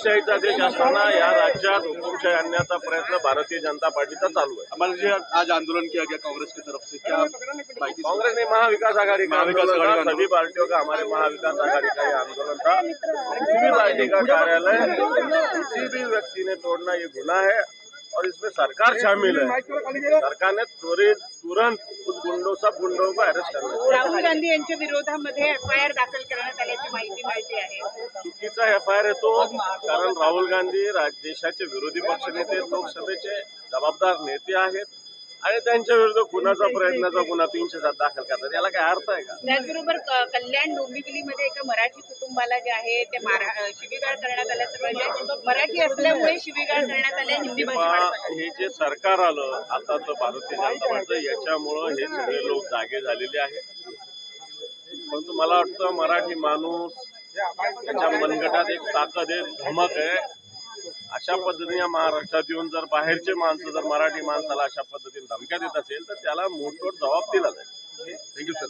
लोकशाहीचा देश असताना या राज्यात हुकुमशाही आणण्याचा प्रयत्न भारतीय जनता पार्टीचा चालू है हमारे जो आज आंदोलन किया गया कांग्रेस की तरफ़ से क्या माहिती कांग्रेस ने महाविकास आघाड़ी का महाविकास आंदोलन आघाड़ी था का सभी पार्टियों का हमारे महाविकास आघाड़ी का ये आंदोलन था। किसी भी पार्टी का कार्यालय किसी भी व्यक्ति ने तोड़ना ये गुना है और इसमें सरकार शामिल है। सरकार ने त्वरित तुरंत उस गुंडों सब गुंडों को अरेस्ट. राहुल गांधी यांच्या विरोधामध्ये एफ आय आर दाखल करण्यात आल्याची माहिती मिळते आहे चुकीचा एफ आय आर येतो कारण राहुल गांधी राज- देशाचे विरोधी पक्षनेते लोकसभेचे जबाबदार नेते आहेत आणि त्यांच्या विरुद्ध खुनाचा प्रयत्नाचा गुन्हा तीनशे सात दाखल करतात. याला काय अर्थ आहे का? त्याचबरोबर कल्याण डोंबिवलीमध्ये एका मराठी कुटुंबाला जे आहे ते शिवीगाळ करण्यात आल्याचं म्हणजे मराठी असल्यामुळे शिवीगाळ करण्यात आल्या हिंदी. हे जे सरकार आलं आताचं भारतीय जनता पार्टी याच्यामुळं हे सगळे लोक जागे झालेले आहेत. परंतु मला वाटतं मराठी माणूस त्याच्या मनगटात एक ताकद आहे धमक आहे. अशा पद्धतीने महाराष्ट्रात येऊन जर बाहेरचे माणसं जर मराठी माणसाला अशा पद्धतीने धमक्या देत असेल तर त्याला मोठमोठ जबाब दिला जाईल. Thank you sir